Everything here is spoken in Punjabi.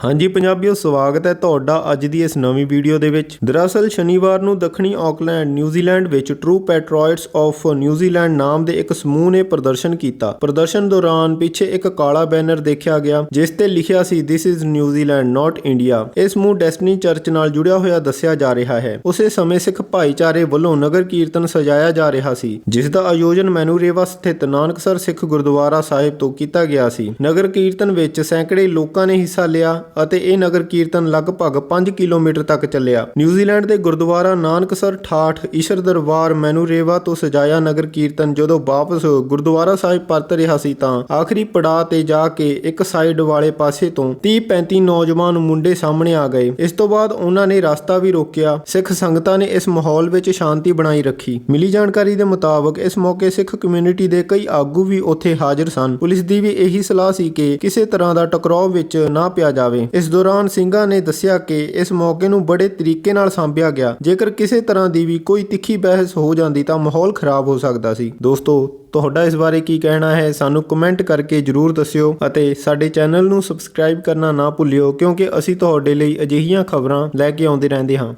ਹਾਂਜੀ ਪੰਜਾਬੀਓ, ਸਵਾਗਤ ਹੈ ਤੁਹਾਡਾ ਅੱਜ ਦੀ ਇਸ ਨਵੀਂ ਵੀਡੀਓ ਦੇ ਵਿੱਚ। ਦਰਅਸਲ ਸ਼ਨੀਵਾਰ ਨੂੰ ਦੱਖਣੀ ਆਕਲੈਂਡ ਨਿਊਜ਼ੀਲੈਂਡ ਵਿੱਚ True Patriots of New Zealand ਨਾਮ ਦੇ ਇੱਕ ਸਮੂਹ ਨੇ ਪ੍ਰਦਰਸ਼ਨ ਕੀਤਾ। ਪ੍ਰਦਰਸ਼ਨ ਦੌਰਾਨ ਪਿੱਛੇ ਇੱਕ ਕਾਲਾ ਬੈਨਰ ਦੇਖਿਆ ਗਿਆ, ਜਿਸ ਤੇ ਲਿਖਿਆ ਸੀ this is New Zealand not India ਇਹ ਸਮੂਹ ਡੈਸਟਨੀ ਚਰਚ ਨਾਲ ਜੁੜਿਆ ਹੋਇਆ ਦੱਸਿਆ ਜਾ ਰਿਹਾ ਹੈ। ਉਸੇ ਸਮੇਂ ਸਿੱਖ ਭਾਈਚਾਰੇ ਵੱਲੋਂ ਨਗਰ ਕੀਰਤਨ ਸਜਾਇਆ ਜਾ ਰਿਹਾ ਸੀ, ਜਿਸ ਦਾ ਆਯੋਜਨ ਮੈਨੂਰੇਵਾ ਸਥਿਤ ਨਾਨਕਸਰ ਸਿੱਖ ਗੁਰਦੁਆਰਾ ਸਾਹਿਬ ਤੋਂ ਕੀਤਾ ਗਿਆ ਸੀ। ਨਗਰ ਕੀਰਤਨ ਵਿੱਚ ਸੈਂਕੜੇ ਲੋਕਾਂ ਨੇ ਹਿੱਸਾ ਲਿਆ ਅਤੇ ਇਹ ਨਗਰ ਕੀਰਤਨ ਲਗਭਗ 5 ਕਿਲੋਮੀਟਰ ਤੱਕ ਚੱਲਿਆ। ਨਿਊਜ਼ੀਲੈਂਡ ਦੇ ਗੁਰਦੁਆਰਾ ਨਾਨਕਸਰ ਠਾਠ ਈਸ਼ਰ ਦਰਬਾਰ ਮੈਨੂਰੇਵਾ ਤੋਂ ਸਜਾਇਆ ਨਗਰ ਕੀਰਤਨ ਜਦੋਂ ਵਾਪਸ ਗੁਰਦੁਆਰਾ ਸਾਹਿਬ ਪਰਤ ਰਿਹਾ ਸੀ ਤਾਂ ਆਖਰੀ ਪੜਾਅ ਤੇ ਜਾ ਕੇ ਇੱਕ ਸਾਈਡ ਵਾਲੇ ਪਾਸੇ ਤੋਂ 30-35 ਨੌਜਵਾਨ ਮੁੰਡੇ ਸਾਹਮਣੇ ਆ ਗਏ। ਇਸ ਤੋਂ ਬਾਅਦ ਉਹਨਾਂ ਨੇ ਰਸਤਾ ਵੀ ਰੋਕਿਆ। ਸਿੱਖ ਸੰਗਤਾਂ ਨੇ ਇਸ ਮਾਹੌਲ ਵਿੱਚ ਸ਼ਾਂਤੀ ਬਣਾਈ ਰੱਖੀ। ਮਿਲੀ ਜਾਣਕਾਰੀ ਦੇ ਮੁਤਾਬਕ ਇਸ ਮੌਕੇ ਸਿੱਖ ਕਮਿਊਨਿਟੀ ਦੇ ਕਈ ਆਗੂ ਵੀ ਉੱਥੇ ਹਾਜ਼ਰ ਸਨ। ਪੁਲਿਸ ਦੀ ਵੀ ਇਹੀ ਸਲਾਹ ਸੀ ਕਿ ਕਿਸੇ ਤਰ੍ਹਾਂ ਦਾ ਟਕਰਾਅ ਵਿੱਚ ਨਾ ਪਿਆ ਜਾਵੇ। ਇਸ ਦੌਰਾਨ ਸਿੰਘਾਂ ਨੇ ਦੱਸਿਆ ਕਿ ਇਸ ਮੌਕੇ ਨੂੰ ਬੜੇ ਤਰੀਕੇ ਨਾਲ ਸੰਭਿਆ ਗਿਆ। ਜੇਕਰ ਕਿਸੇ ਤਰ੍ਹਾਂ ਦੀ ਵੀ ਕੋਈ ਤਿੱਖੀ ਬਹਿਸ ਹੋ ਜਾਂਦੀ ਤਾਂ ਮਾਹੌਲ ਖਰਾਬ ਹੋ ਸਕਦਾ ਸੀ। ਦੋਸਤੋ, ਤੁਹਾਡਾ ਇਸ ਬਾਰੇ ਕੀ ਕਹਿਣਾ ਹੈ? ਸਾਨੂੰ ਕਮੈਂਟ ਕਰਕੇ ਜਰੂਰ ਦੱਸਿਓ ਅਤੇ ਸਾਡੇ ਚੈਨਲ ਨੂੰ ਸਬਸਕ੍ਰਾਈਬ ਕਰਨਾ ਨਾ ਭੁੱਲਿਓ ਕਿਉਂਕਿ ਅਸੀਂ ਤੁਹਾਡੇ ਲਈ ਅਜਿਹੀਆਂ ਖਬਰਾਂ ਲੈ ਕੇ ਆਉਂਦੇ ਰਹਿੰਦੇ ਹਾਂ।